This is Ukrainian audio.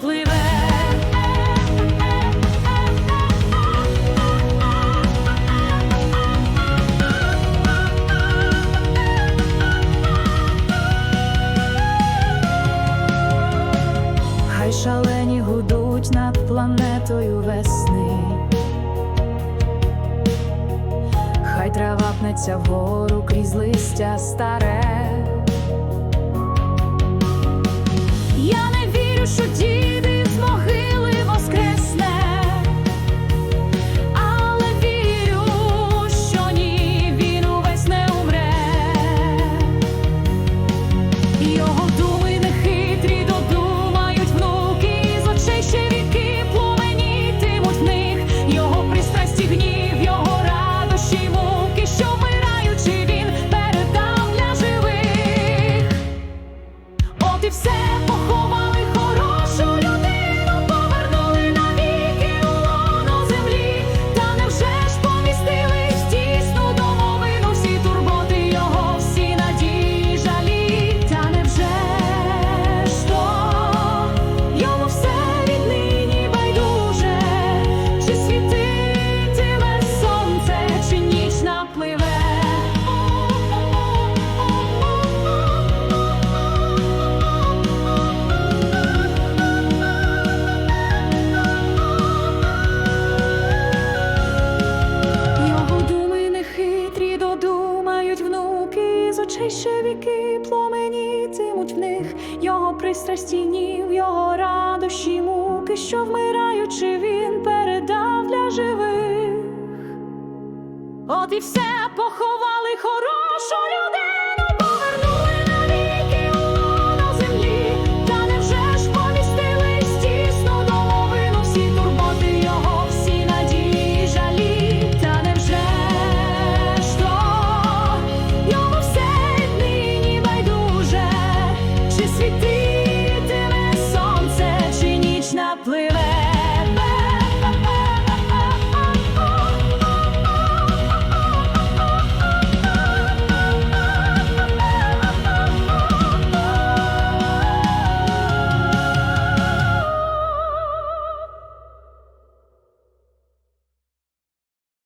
пливе. Хай шалені гудуть над планетою весни, хай трава пнеться вгору крізь листя старе. que show пристрасті нів, його радощі муки, що вмираючи, він передав для живих. От і все поховали хорошу людей.